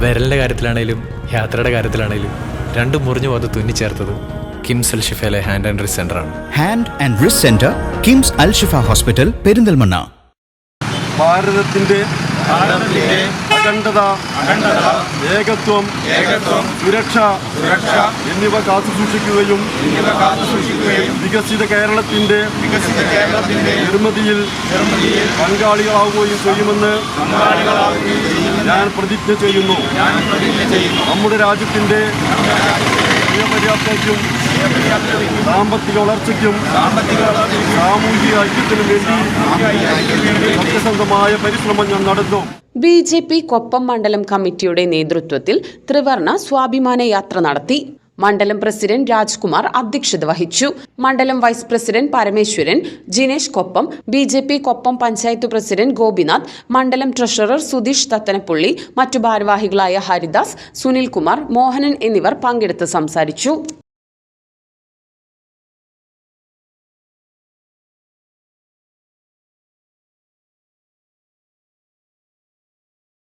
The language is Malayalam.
വിരലിന്റെ കാര്യത്തിലാണേലും യാത്രയുടെ കാര്യത്തിലാണേലും രണ്ടും മുറിഞ്ഞു പോകാതെ തുന്നിച്ചേർത്തത് കിംസ് അൽ ഷിഫയിലെ ഹാൻഡ് ആൻഡ് റിസ് ആണ്. Hand and wrist centre KIMS Al Shifa hospital Perinthalmanna. ഭാരതത്തിന്റെ അഖണ്ഡത ഏകത്വം സുരക്ഷ എന്നിവ കാത്തുസൂക്ഷിക്കുകയും വികസിത കേരളത്തിന്റെ നിർമ്മിതിയിൽ പങ്കാളികളാവുകയും ചെയ്യുമെന്ന് ഞാൻ പ്രതിജ്ഞ ചെയ്യുന്നു. നമ്മുടെ രാജ്യത്തിന്റെ സ്വയപര്യാപ്തതയ്ക്കും സാമ്പത്തിക വളർച്ചയ്ക്കും സാമൂഹിക ഐക്യത്തിനും വേണ്ടി സത്യസന്ധമായ പരിശ്രമം ഞാൻ നടത്തും ബി ജെ പി കൊപ്പം മണ്ഡലം കമ്മിറ്റിയുടെ നേതൃത്വത്തിൽ ത്രിവർണ സ്വാഭിമാന യാത്ര നടത്തി. മണ്ഡലം പ്രസിഡന്റ് രാജ്കുമാർ അധ്യക്ഷത വഹിച്ചു. മണ്ഡലം vice president Parameswaran Jinesh Koppam B J P Koppam panchayat president Gopinath മണ്ഡലം ട്രഷറർ സുധീഷ് തത്തനപ്പുള്ളി മറ്റു ഭാരവാഹികളായ ഹരിദാസ് സുനിൽകുമാർ മോഹനൻ എന്നിവർ പങ്കെടുത്ത് സംസാരിച്ചു.